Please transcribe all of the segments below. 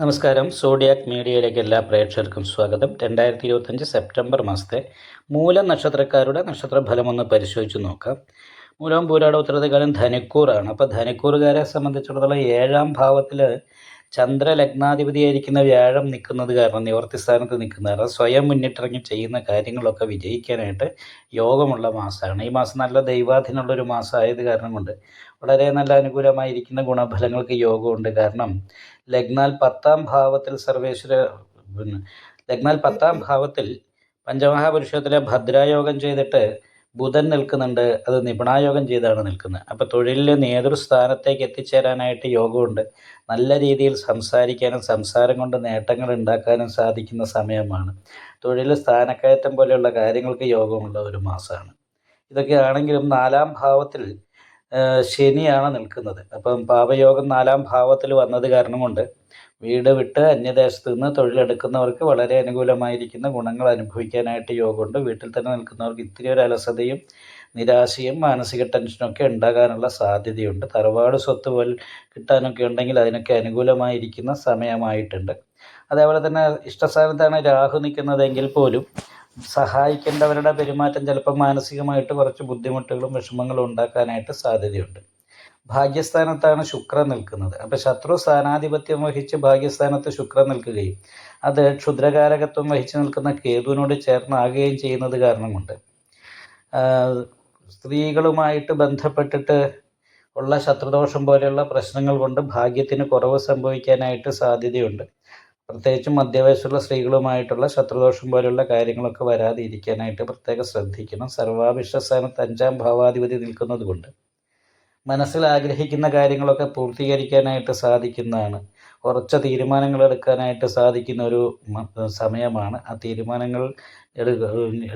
നമസ്കാരം. സോഡിയാക് മീഡിയയിലേക്ക് എല്ലാ പ്രേക്ഷകർക്കും സ്വാഗതം. രണ്ടായിരത്തി ഇരുപത്തഞ്ച് സെപ്റ്റംബർ മാസത്തെ മൂല നക്ഷത്രക്കാരുടെ നക്ഷത്രഫലം ഒന്ന് പരിശോധിച്ച് നോക്കാം. മൂലം പൂരാട ഉത്തരകാലം ധനിക്കൂറാണ്. അപ്പോൾ ധനിക്കൂറുകാരെ സംബന്ധിച്ചിടത്തോളം ഏഴാം ഭാവത്തിൽ ചന്ദ്രലഗ്നാധിപതിയായിരിക്കുന്ന വ്യാഴം നിൽക്കുന്നത് കാരണം നിവർത്തി സ്ഥാനത്ത് നിൽക്കുന്ന കാരണം സ്വയം മുന്നിട്ടിറങ്ങി ചെയ്യുന്ന കാര്യങ്ങളൊക്കെ വിജയിക്കാനായിട്ട് യോഗമുള്ള മാസമാണ്. ഈ മാസം നല്ല ദൈവാധീനമുള്ളൊരു മാസമായത് കാരണം കൊണ്ട് വളരെ നല്ല അനുകൂലമായിരിക്കുന്ന ഗുണഫലങ്ങൾക്ക് യോഗമുണ്ട്. കാരണം ലഗ്നാൽ പത്താം ഭാവത്തിൽ സർവേശ്വര ലഗ്നാൽ പത്താം ഭാവത്തിൽ പഞ്ചമഹാപുരുഷത്തിലെ ഭദ്രായോഗം ചെയ്തിട്ട് ബുധൻ നിൽക്കുന്നുണ്ട് അത് നിപുണായോഗം ചെയ്താണ് നിൽക്കുന്നത്. അപ്പോൾ തൊഴിലിൽ നേതൃസ്ഥാനത്തേക്ക് എത്തിച്ചേരാനായിട്ട് യോഗമുണ്ട്. നല്ല രീതിയിൽ സംസാരിക്കാനും സംസാരം കൊണ്ട് നേട്ടങ്ങൾ ഉണ്ടാക്കാനും സാധിക്കുന്ന സമയമാണ്. തൊഴിൽ സ്ഥാനക്കയറ്റം പോലെയുള്ള കാര്യങ്ങൾക്ക് യോഗമുള്ള ഒരു മാസമാണ്. ഇതൊക്കെ ആണെങ്കിലും നാലാം ഭാവത്തിൽ ശനിയാണ് നിൽക്കുന്നത്. അപ്പം പാപയോഗം നാലാം ഭാവത്തിൽ വന്നത് കാരണം കൊണ്ട് വീട് വിട്ട് അന്യദേശത്ത് നിന്ന് തൊഴിലെടുക്കുന്നവർക്ക് വളരെ അനുകൂലമായിരിക്കുന്ന ഗുണങ്ങൾ അനുഭവിക്കാനായിട്ട് യോഗമുണ്ട്. വീട്ടിൽ തന്നെ നിൽക്കുന്നവർക്ക് ഇത്തിരി ഒരു അലസതയും നിരാശയും മാനസിക ടെൻഷനൊക്കെ ഉണ്ടാകാനുള്ള സാധ്യതയുണ്ട്. തറവാട് സ്വത്ത് പോലെ കിട്ടാനൊക്കെ ഉണ്ടെങ്കിൽ അതിനൊക്കെ അനുകൂലമായിരിക്കുന്ന സമയമായിട്ടുണ്ട്. അതേപോലെ തന്നെ ഇഷ്ടസ്ഥാനത്താണ് രാഹു നിൽക്കുന്നതെങ്കിൽ പോലും സഹായിക്കേണ്ടവരുടെ പെരുമാറ്റം ചിലപ്പോൾ മാനസികമായിട്ട് കുറച്ച് ബുദ്ധിമുട്ടുകളും വിഷമങ്ങളും ഉണ്ടാക്കാനായിട്ട് സാധ്യതയുണ്ട്. ഭാഗ്യസ്ഥാനത്താണ് ശുക്രൻ നിൽക്കുന്നത്. അപ്പോൾ ശത്രു സ്ഥാനാധിപത്യം വഹിച്ച് ഭാഗ്യസ്ഥാനത്ത് ശുക്രൻ നിൽക്കുകയും അത് ക്ഷുദ്രകാരകത്വം വഹിച്ചു നിൽക്കുന്ന കേതുവിനോട് ചേർന്നാകുകയും ചെയ്യുന്നത് കാരണം കൊണ്ട് സ്ത്രീകളുമായിട്ട് ബന്ധപ്പെട്ടിട്ട് ഉള്ള ശത്രുദോഷം പോലെയുള്ള പ്രശ്നങ്ങൾ കൊണ്ട് ഭാഗ്യത്തിന് കുറവ് സംഭവിക്കാനായിട്ട് സാധ്യതയുണ്ട്. പ്രത്യേകിച്ചും മധ്യവയസ്സുള്ള സ്ത്രീകളുമായിട്ടുള്ള ശത്രുദോഷം പോലുള്ള കാര്യങ്ങളൊക്കെ വരാതെ ഇരിക്കാനായിട്ട് പ്രത്യേകം ശ്രദ്ധിക്കണം. സർവാഭിഷ്ട സ്ഥാനത്ത് അഞ്ചാം ഭാവാധിപതി നിൽക്കുന്നത് കൊണ്ട് മനസ്സിൽ ആഗ്രഹിക്കുന്ന കാര്യങ്ങളൊക്കെ പൂർത്തീകരിക്കാനായിട്ട് സാധിക്കുന്നതാണ്. ഉറച്ച തീരുമാനങ്ങൾ എടുക്കാനായിട്ട് സാധിക്കുന്ന ഒരു സമയമാണ്. ആ തീരുമാനങ്ങൾ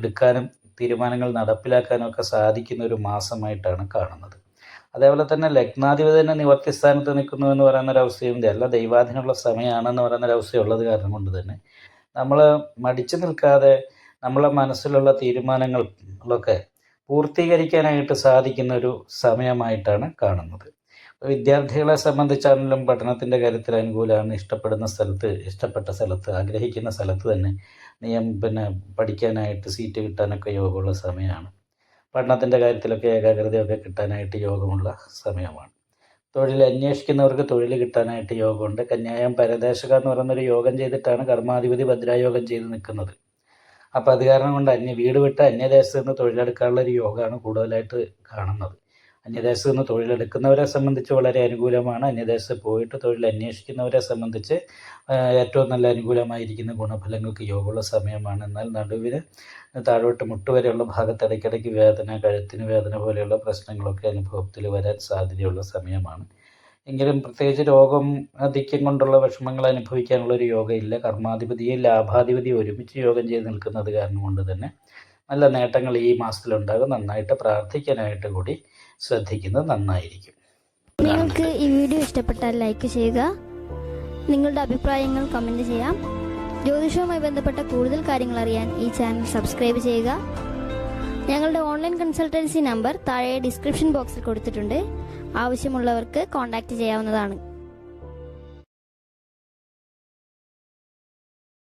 എടുക്കാനും തീരുമാനങ്ങൾ നടപ്പിലാക്കാനും ഒക്കെ സാധിക്കുന്ന ഒരു മാസമായിട്ടാണ് കാണുന്നത്. അതേപോലെ തന്നെ ലഗ്നാധിപതി തന്നെ നിവർത്തി സ്ഥാനത്ത് നിൽക്കുന്നു എന്ന് പറയുന്ന ഒരു അവസ്ഥയും അല്ല ദൈവാധീനമുള്ള സമയമാണെന്ന് പറയുന്ന ഒരു അവസ്ഥയുള്ളത് കാരണം കൊണ്ട് തന്നെ. നമ്മൾ മടിച്ചു നിൽക്കാതെ നമ്മളെ മനസ്സിലുള്ള തീരുമാനങ്ങളൊക്കെ പൂർത്തീകരിക്കാനായിട്ട് സാധിക്കുന്ന ഒരു സമയമായിട്ടാണ് കാണുന്നത്. വിദ്യാർത്ഥികളെ സംബന്ധിച്ചാണെങ്കിലും പഠനത്തിന്റെ കാര്യത്തിൽ അനുകൂലമാണ്. ഇഷ്ടപ്പെടുന്ന സ്ഥലത്ത് ഇഷ്ടപ്പെട്ട സ്ഥലത്ത് ആഗ്രഹിക്കുന്ന സ്ഥലത്ത് തന്നെ നിയം പിന്നെ പഠിക്കാനായിട്ട് സീറ്റ് കിട്ടാനൊക്കെ യോഗമുള്ള സമയമാണ്. പഠനത്തിന്റെ കാര്യത്തിലൊക്കെ ഏകാഗ്രതയൊക്കെ കിട്ടാനായിട്ട് യോഗമുള്ള സമയമാണ്. തൊഴിൽ അന്വേഷിക്കുന്നവർക്ക് തൊഴിൽ കിട്ടാനായിട്ട് യോഗമുണ്ട്. കന്യായം പരദേശക എന്ന് പറയുന്നൊരു യോഗം ചെയ്തിട്ടാണ് കർമാധിപതി ഭദ്രായോഗം ചെയ്ത് നിൽക്കുന്നത്. അപ്പോൾ അത് കാരണം കൊണ്ട് അന്യ വീട് വിട്ട് അന്യദേശത്ത് നിന്ന് തൊഴിലെടുക്കാനുള്ള ഒരു യോഗമാണ് കൂടുതലായിട്ട് കാണുന്നത്. അന്യദേശത്ത് നിന്ന് തൊഴിലെടുക്കുന്നവരെ സംബന്ധിച്ച് വളരെ അനുകൂലമാണ്. അന്യദേശത്ത് പോയിട്ട് തൊഴിൽ അന്വേഷിക്കുന്നവരെ സംബന്ധിച്ച് ഏറ്റവും നല്ല അനുകൂലമായിരിക്കുന്ന ഗുണഫലങ്ങൾക്ക് യോഗമുള്ള സമയമാണ്. എന്നാൽ നടുവിന് താഴോട്ട് മുട്ടുവരെയുള്ള ഭാഗത്ത് ഇടയ്ക്കിടയ്ക്ക് വേദന കഴുത്തിന് വേദന പോലെയുള്ള പ്രശ്നങ്ങളൊക്കെ അനുഭവത്തിൽ വരാൻ സാധ്യതയുള്ള സമയമാണ്. എങ്കിലും പ്രത്യേകിച്ച് രോഗം അധികം കൊണ്ടുള്ള വിഷമങ്ങൾ അനുഭവിക്കാനുള്ള ഒരു യോഗയില്ല. കർമാധിപതിയും ലാഭാധിപതിയും ഒരുമിച്ച് യോഗം ചെയ്ത് നിൽക്കുന്നത് കാരണം കൊണ്ട് തന്നെ നല്ല നേട്ടങ്ങൾ ഈ മാസത്തിലുണ്ടാകും. നന്നായിട്ട് പ്രാർത്ഥിക്കാനായിട്ട് കൂടി ശ്രദ്ധിക്കുന്നത് നന്നായിരിക്കും. നിങ്ങൾക്ക് ഈ വീഡിയോ ഇഷ്ടപ്പെട്ടാൽ ലൈക്ക് ചെയ്യുക. നിങ്ങളുടെ അഭിപ്രായങ്ങൾ കമന്റ് ചെയ്യാം. ജ്യോതിഷവുമായി ബന്ധപ്പെട്ട കൂടുതൽ കാര്യങ്ങൾ അറിയാൻ ഈ ചാനൽ സബ്സ്ക്രൈബ് ചെയ്യുക. ഞങ്ങളുടെ ഓൺലൈൻ കൺസൾട്ടൻസി നമ്പർ താഴെ ഡിസ്ക്രിപ്ഷൻ ബോക്സിൽ കൊടുത്തിട്ടുണ്ട്. ആവശ്യമുള്ളവർക്ക് കോൺടാക്റ്റ് ചെയ്യാവുന്നതാണ്.